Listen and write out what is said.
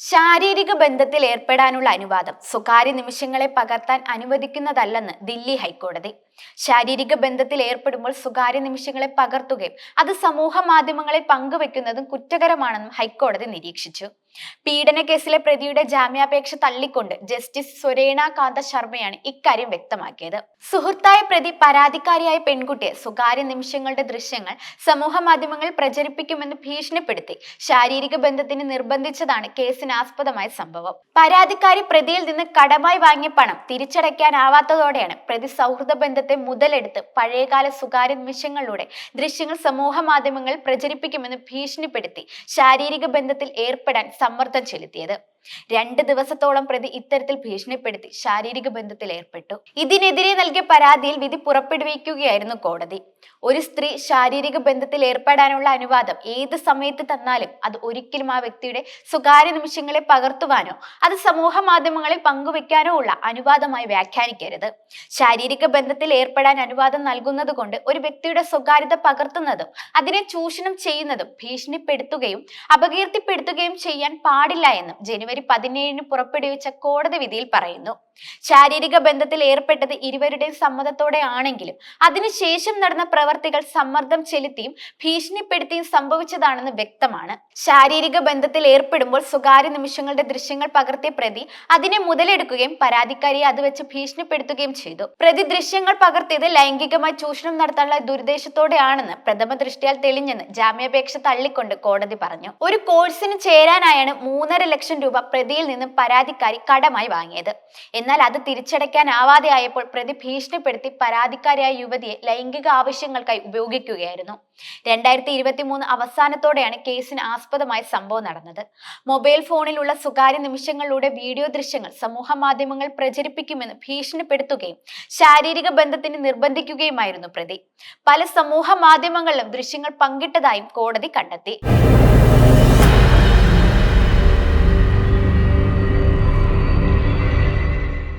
ശാരീരിക ബന്ധത്തിൽ ഏർപ്പെടാനുള്ള അനുവാദം സ്വകാര്യ നിമിഷങ്ങളെ പകർത്താൻ അനുവദിക്കുന്നതല്ലെന്ന് ദില്ലി ഹൈക്കോടതി. ശാരീരിക ബന്ധത്തിൽ ഏർപ്പെടുമ്പോൾ സ്വകാര്യ നിമിഷങ്ങളെ പകർത്തുകയും അത് സമൂഹ മാധ്യമങ്ങളിൽ പങ്കുവെക്കുന്നതും കുറ്റകരമാണെന്നും ഹൈക്കോടതി നിരീക്ഷിച്ചു. പീഡന കേസിലെ പ്രതിയുടെ ജാമ്യാപേക്ഷ തള്ളിക്കൊണ്ട് ജസ്റ്റിസ് സുരേണ കാന്ത ശർമ്മയാണ് ഇക്കാര്യം വ്യക്തമാക്കിയത്. സുഹൃത്തായ പ്രതി പരാതിക്കാരിയായ പെൺകുട്ടിയെ സ്വകാര്യ നിമിഷങ്ങളുടെ ദൃശ്യങ്ങൾ സമൂഹ മാധ്യമങ്ങളിൽ പ്രചരിപ്പിക്കുമെന്ന് ഭീഷണിപ്പെടുത്തി ശാരീരിക ബന്ധത്തിന് നിർബന്ധിച്ചതാണ് കേസിനാസ്പദമായ സംഭവം. പരാതിക്കാരി പ്രതിയിൽ നിന്ന് കടമായി വാങ്ങിയ പണം തിരിച്ചടയ്ക്കാനാവാത്തതോടെയാണ് പ്രതി സൗഹൃദ ബന്ധത്തെ മുതലെടുത്ത് പഴയകാല സ്വകാര്യ നിമിഷങ്ങളിലൂടെ ദൃശ്യങ്ങൾ സമൂഹ മാധ്യമങ്ങളിൽ പ്രചരിപ്പിക്കുമെന്ന് ഭീഷണിപ്പെടുത്തി ശാരീരിക ബന്ധത്തിൽ ഏർപ്പെടാൻ സമ്മർദ്ദം ചെലുത്തിയത്. രണ്ട് ദിവസത്തോളം പ്രതി ഇത്തരത്തിൽ ഭീഷണിപ്പെടുത്തി ശാരീരിക ബന്ധത്തിൽ ഏർപ്പെട്ടു. ഇതിനെതിരെ നൽകിയ പരാതിയിൽ വിധി പുറപ്പെടുവിക്കുകയായിരുന്നു കോടതി. ഒരു സ്ത്രീ ശാരീരിക ബന്ധത്തിൽ ഏർപ്പെടാനുള്ള അനുവാദം ഏത് സമയത്ത് തന്നാലും അത് ഒരിക്കലും ആ വ്യക്തിയുടെ സ്വകാര്യ നിമിഷങ്ങളെ പകർത്തുവാനോ അത് സമൂഹ മാധ്യമങ്ങളിൽ പങ്കുവെക്കാനോ ഉള്ള അനുവാദമായി വ്യാഖ്യാനിക്കരുത്. ശാരീരിക ബന്ധത്തിൽ ഏർപ്പെടാൻ അനുവാദം നൽകുന്നത് കൊണ്ട് ഒരു വ്യക്തിയുടെ സ്വകാര്യത പകർത്തുന്നതും അതിനെ ചൂഷണം ചെയ്യുന്നതും ഭീഷണിപ്പെടുത്തുകയും അപകീർത്തിപ്പെടുത്തുകയും ചെയ്യാൻ പാടില്ല എന്നും ജനുവരി പതിനേഴിന് പുറപ്പെടുവിച്ച കോടതി വിധിയിൽ പറയുന്നു. ശാരീരിക ബന്ധത്തിൽ ഏർപ്പെട്ടത് ഇരുവരുടെയും സമ്മതത്തോടെ ആണെങ്കിലും അതിനുശേഷം നടന്ന പ്രവർത്തികൾ സമ്മർദ്ദം ചെലുത്തിയും ഭീഷണിപ്പെടുത്തിയും സംഭവിച്ചതാണെന്ന് വ്യക്തമാണ്. ശാരീരിക ബന്ധത്തിൽ ഏർപ്പെടുമ്പോൾ സ്വകാര്യ നിമിഷങ്ങളുടെ ദൃശ്യങ്ങൾ പകർത്തിയ പ്രതി അതിനെ മുതലെടുക്കുകയും പരാതിക്കാരിയെ അത് വെച്ച് ഭീഷണിപ്പെടുത്തുകയും ചെയ്തു. പ്രതി ദൃശ്യങ്ങൾ പകർത്തിയത് ലൈംഗികമായി ചൂഷണം നടത്താനുള്ള ദുരുദ്ദേശത്തോടെയാണെന്ന് പ്രഥമ ദൃഷ്ടിയാൽ തെളിഞ്ഞെന്ന് ജാമ്യാപേക്ഷ തള്ളിക്കൊണ്ട് കോടതി പറഞ്ഞു. ഒരു കോഴ്സിന് ചേരാനായാണ് മൂന്നര ലക്ഷം രൂപ പ്രതിയിൽ നിന്നും പരാതിക്കാരി കടമായി വാങ്ങിയത്. എന്നാൽ അത് തിരിച്ചടയ്ക്കാനാവാതെ ആയപ്പോൾ പ്രതി ഭീഷണിപ്പെടുത്തി പരാതിക്കാരിയായ യുവതിയെ ലൈംഗിക ആവശ്യങ്ങൾക്കായി ഉപയോഗിക്കുകയായിരുന്നു. രണ്ടായിരത്തി ഇരുപത്തി മൂന്ന് അവസാനത്തോടെയാണ് കേസിന് ആസ്പദമായ സംഭവം നടന്നത്. മൊബൈൽ ഫോണിലുള്ള സ്വകാര്യ നിമിഷങ്ങളിലൂടെ വീഡിയോ ദൃശ്യങ്ങൾ സമൂഹ മാധ്യമങ്ങൾ പ്രചരിപ്പിക്കുമെന്ന് ഭീഷണിപ്പെടുത്തുകയും ശാരീരിക ബന്ധത്തിന് നിർബന്ധിക്കുകയുമായിരുന്നു പ്രതി. പല സമൂഹ മാധ്യമങ്ങളിലും ദൃശ്യങ്ങൾ പങ്കിട്ടതായും കോടതി കണ്ടെത്തി.